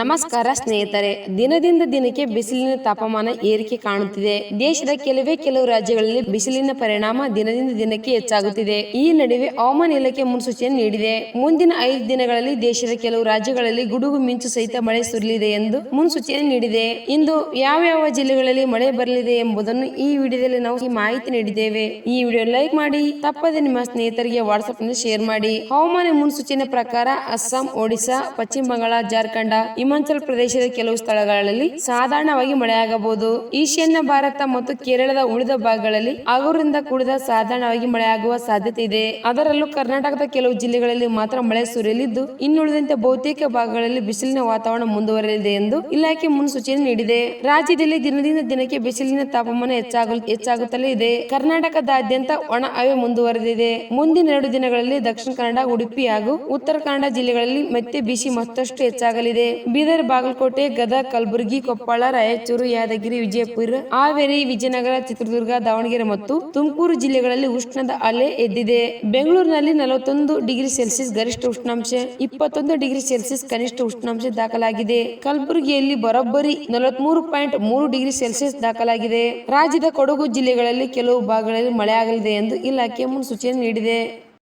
ನಮಸ್ಕಾರ ಸ್ನೇಹಿತರೆ. ದಿನದಿಂದ ದಿನಕ್ಕೆ ಬಿಸಿಲಿನ ತಾಪಮಾನ ಏರಿಕೆ ಕಾಣುತ್ತಿದೆ. ದೇಶದ ಕೆಲವೇ ಕೆಲವು ರಾಜ್ಯಗಳಲ್ಲಿ ಬಿಸಿಲಿನ ಪರಿಣಾಮ ದಿನದಿಂದ ದಿನಕ್ಕೆ ಹೆಚ್ಚಾಗುತ್ತಿದೆ. ಈ ನಡುವೆ ಹವಾಮಾನ ಇಲಾಖೆ ಮುನ್ಸೂಚನೆ ನೀಡಿದೆ. ಮುಂದಿನ ಐದು ದಿನಗಳಲ್ಲಿ ದೇಶದ ಕೆಲವು ರಾಜ್ಯಗಳಲ್ಲಿ ಗುಡುಗು ಮಿಂಚು ಸಹಿತ ಮಳೆ ಸುರಿಯಲಿದೆ ಎಂದು ಮುನ್ಸೂಚನೆ ನೀಡಿದೆ. ಇಂದು ಯಾವ ಯಾವ ಜಿಲ್ಲೆಗಳಲ್ಲಿ ಮಳೆ ಬರಲಿದೆ ಎಂಬುದನ್ನು ಈ ವಿಡಿಯೋದಲ್ಲಿ ನಾವು ಈ ಮಾಹಿತಿ ನೀಡಿದ್ದೇವೆ. ಈ ವಿಡಿಯೋ ಲೈಕ್ ಮಾಡಿ, ತಪ್ಪದೆ ನಿಮ್ಮ ಸ್ನೇಹಿತರಿಗೆ ವಾಟ್ಸ್ಆಪ್ನಲ್ಲಿ ಶೇರ್ ಮಾಡಿ. ಹವಾಮಾನ ಮುನ್ಸೂಚನೆ ಪ್ರಕಾರ ಅಸ್ಸಾಂ, ಒಡಿಶಾ, ಪಶ್ಚಿಮ ಬಂಗಾಳ, ಜಾರ್ಖಂಡ್ ಹಿಮಾಚಲ ಪ್ರದೇಶದ ಕೆಲವು ಸ್ಥಳಗಳಲ್ಲಿ ಸಾಧಾರಣವಾಗಿ ಮಳೆಯಾಗಬಹುದು. ಈಶಾನ್ಯ ಭಾರತ ಮತ್ತು ಕೇರಳದ ಉಳಿದ ಭಾಗಗಳಲ್ಲಿ ಹಗುರದಿಂದ ಕೂಡಿದ ಸಾಧಾರಣವಾಗಿ ಮಳೆಯಾಗುವ ಸಾಧ್ಯತೆ ಇದೆ. ಅದರಲ್ಲೂ ಕರ್ನಾಟಕದ ಕೆಲವು ಜಿಲ್ಲೆಗಳಲ್ಲಿ ಮಾತ್ರ ಮಳೆ ಸುರಿಯಲಿದ್ದು, ಇನ್ನುಳಿದಂತೆ ಬಹುತೇಕ ಭಾಗಗಳಲ್ಲಿ ಬಿಸಿಲಿನ ವಾತಾವರಣ ಮುಂದುವರೆಯಲಿದೆ ಎಂದು ಇಲಾಖೆ ಮುನ್ಸೂಚನೆ ನೀಡಿದೆ. ರಾಜ್ಯದಲ್ಲಿ ದಿನದಿಂದ ದಿನಕ್ಕೆ ಬಿಸಿಲಿನ ತಾಪಮಾನ ಹೆಚ್ಚಾಗಲು ಹೆಚ್ಚಾಗುತ್ತಲೇ ಇದೆ. ಕರ್ನಾಟಕದಾದ್ಯಂತ ಒಣ ಹವೆ ಮುಂದುವರೆದಿದೆ. ಮುಂದಿನ ಎರಡು ದಿನಗಳಲ್ಲಿ ದಕ್ಷಿಣ ಕನ್ನಡ, ಉಡುಪಿ ಹಾಗೂ ಉತ್ತರ ಕನ್ನಡ ಜಿಲ್ಲೆಗಳಲ್ಲಿ ಮತ್ತೆ ಬಿಸಿ ಮತ್ತಷ್ಟು ಹೆಚ್ಚಾಗಲಿದೆ. ಬೀದರ್ ಬಾಗಲಕೋಟೆ, ಗದಗ, ಕಲಬುರಗಿ, ಕೊಪ್ಪಳ, ರಾಯಚೂರು, ಯಾದಗಿರಿ, ವಿಜಯಪುರ, ಹಾವೇರಿ, ವಿಜಯನಗರ, ಚಿತ್ರದುರ್ಗ, ದಾವಣಗೆರೆ ಮತ್ತು ತುಮಕೂರು ಜಿಲ್ಲೆಗಳಲ್ಲಿ ಉಷ್ಣದ ಅಲೆ ಎದ್ದಿದೆ. ಬೆಂಗಳೂರಿನಲ್ಲಿ ನಲವತ್ತೊಂದು ಡಿಗ್ರಿ ಸೆಲ್ಸಿಯಸ್ ಗರಿಷ್ಠ ಉಷ್ಣಾಂಶ, ಇಪ್ಪತ್ತೊಂದು ಡಿಗ್ರಿ ಸೆಲ್ಸಿಯಸ್ ಕನಿಷ್ಠ ಉಷ್ಣಾಂಶ ದಾಖಲಾಗಿದೆ. ಕಲಬುರಗಿಯಲ್ಲಿ ಬರೋಬ್ಬರಿ ನಲವತ್ಮೂರು ಪಾಯಿಂಟ್ ಮೂರು ಡಿಗ್ರಿ ಸೆಲ್ಸಿಯಸ್ ದಾಖಲಾಗಿದೆ. ರಾಜ್ಯದ ಕೊಡಗು ಜಿಲ್ಲೆಗಳಲ್ಲಿ ಕೆಲವು ಭಾಗಗಳಲ್ಲಿ ಮಳೆಯಾಗಲಿದೆ ಎಂದು ಇಲಾಖೆ ಮುನ್ಸೂಚನೆ ನೀಡಿದೆ.